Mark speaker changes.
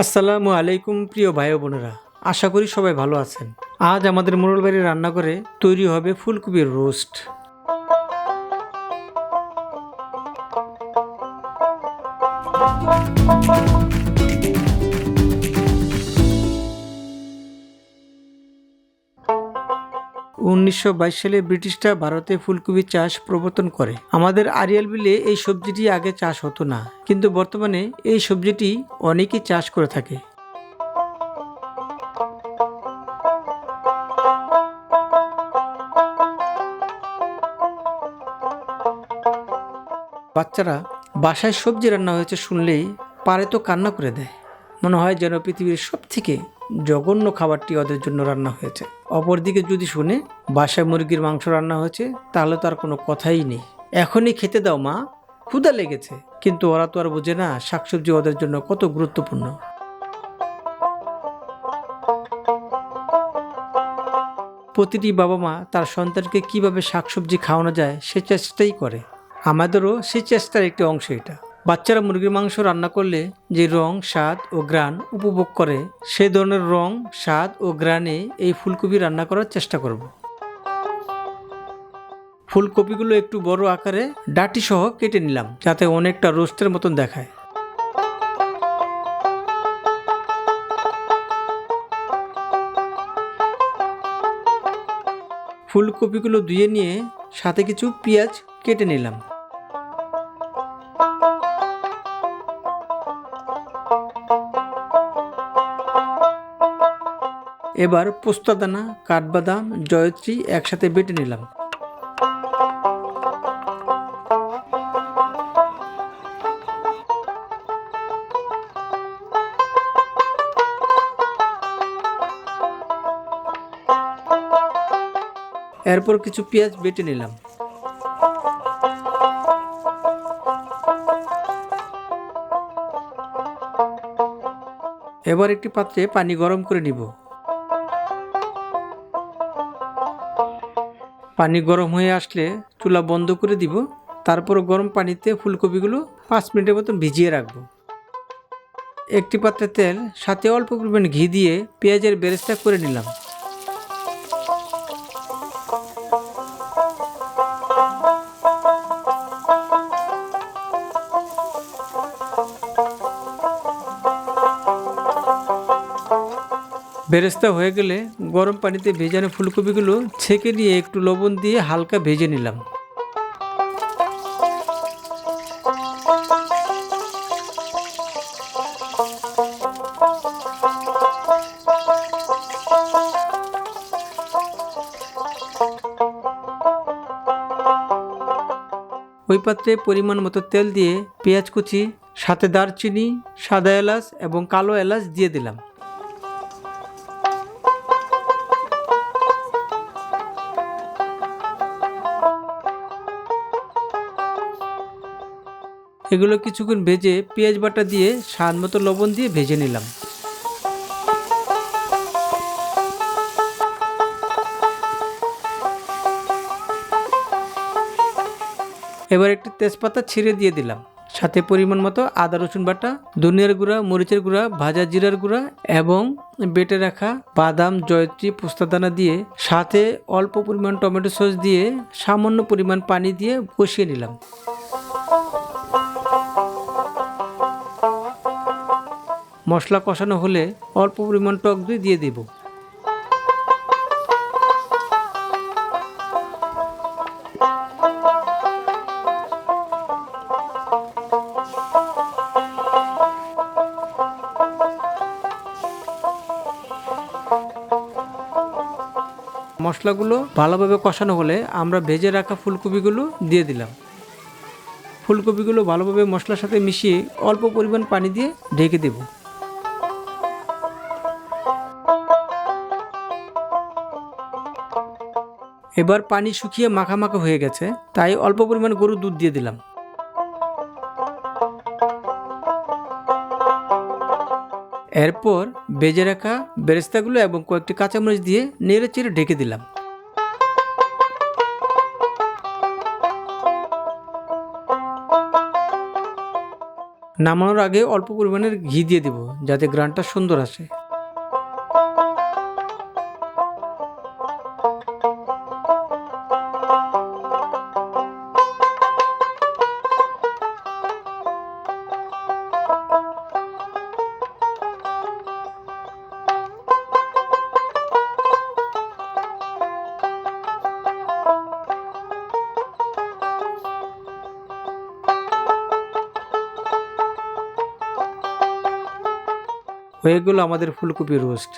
Speaker 1: আসসালামু আলাইকুম, প্রিয় ভাই বোনেরা। আশা করি সবাই ভালো আছেন। আজ আমাদের মোরল বাড়ি রান্না রান্নাঘরে তৈরি হবে ফুলকপির রোস্ট। উনিশশো বাইশ সালে ব্রিটিশরা ভারতে ফুলকপি চাষ প্রবর্তন করে। আমাদের আরিয়াল বিলে এই সবজিটি আগে চাষ হতো না, কিন্তু বর্তমানে এই সবজিটি অনেকেই চাষ করে থাকে। বাচ্চারা বাসায় সবজি রান্না হয়েছে শুনলেই পারে তো কান্না করে দেয়। মনে হয় যেন পৃথিবীর সব থেকে জঘন্য খাবারটি ওদের জন্য রান্না হয়েছে। অপরদিকে যদি শুনে বাসায় মুরগির মাংস রান্না হয়েছে, তাহলে তো আর কোনো কথাই নেই। এখনই খেতে দাও, মা। ক্ষুদা লেগেছে, কিন্তু ওরা তো আর বোঝে না শাকসবজি ওদের জন্য কত গুরুত্বপূর্ণ। প্রতিটি বাবা মা তার সন্তানকে কীভাবে শাকসবজি খাওয়ানো যায়, সে চেষ্টাই করে। আমাদেরও সে চেষ্টার একটি অংশ এটা। বাচ্চারা মুরগির মাংস রান্না করলে যে রং, স্বাদ ও গ্রান উপভোগ করে, সেই ধরনের রং, স্বাদ ও গ্রানে এই ফুলকপি রান্না করার চেষ্টা করব। ফুলকপিগুলো একটু বড় আকারে ডাটি সহ কেটে নিলাম, যাতে অনেকটা রোস্টের মতন দেখায়। ফুলকপিগুলো ধুয়ে নিয়ে সাথে কিছু পেঁয়াজ কেটে নিলাম। এবার পোস্তাদানা, কাঠবাদাম, জয়ত্রী একসাথে বেটে নিলাম। এরপর কিছু পেঁয়াজ বেটে নিলাম। এবার একটি পাত্রে পানি গরম করে নিব। পানি গরম হয়ে আসলে চুলা বন্ধ করে দিব। তারপর গরম পানিতে ফুলকপিগুলো পাঁচ মিনিটের মতন ভিজিয়ে রাখব। একটি পাত্রে তেল, সাথে অল্প পরিমাণ ঘি দিয়ে পেঁয়াজের বেরেস্তা করে নিলাম। বেরেস্তা হয়ে গেলে গরম পানিতে ভেজানো ফুলকপিগুলো ছেঁকে নিয়ে একটু লবণ দিয়ে হালকা ভেজে নিলাম। ওই পাত্রে পরিমাণ মতো তেল দিয়ে পেঁয়াজ কুচি, সাথে দারচিনি, সাদা এলাচ এবং কালো এলাচ দিয়ে দিলাম। এগুলো কিছুক্ষণ ভেজে পেঁয়াজ বাটা দিয়ে স্বাদ মতো লবণ দিয়ে ভেজে নিলাম। এবার একটি তেজপাতা ছিঁড়ে দিয়ে দিলাম। সাথে পরিমাণ মতো আদা, রসুন বাটা, ধনিয়ার গুঁড়া, মরিচের গুঁড়া, ভাজা জিরার গুঁড়া এবং বেটে রাখা বাদাম, জয়ত্রী, পোস্তাদানা দিয়ে সাথে অল্প পরিমাণ টমেটো সস দিয়ে সামান্য পরিমাণ পানি দিয়ে কষিয়ে নিলাম। মশলা কষানো হলে অল্প পরিমাণ টক দই দিয়ে দেব। মশলাগুলো ভালোভাবে কষানো হলে আমরা ভেজে রাখা ফুলকপিগুলো দিয়ে দিলাম। ফুলকপিগুলো ভালোভাবে মশলার সাথে মিশিয়ে অল্প পরিমাণ পানি দিয়ে ঢেকে দেব। এবার পানি শুকিয়ে মাখা মাখা হয়ে গেছে, তাই অল্প পরিমাণ গরুর দুধ দিয়ে দিলাম। এরপর বেজে রাখা বেরেস্তাগুলো এবং কয়েকটি কাঁচামরিচ দিয়ে নেড়ে চেড়ে ঢেকে দিলাম। নামানোর আগে অল্প পরিমাণের ঘি দিয়ে দিব, যাতে গ্রানটা সুন্দর আসে। হয়ে গেল আমাদের ফুলকপি রোস্ট।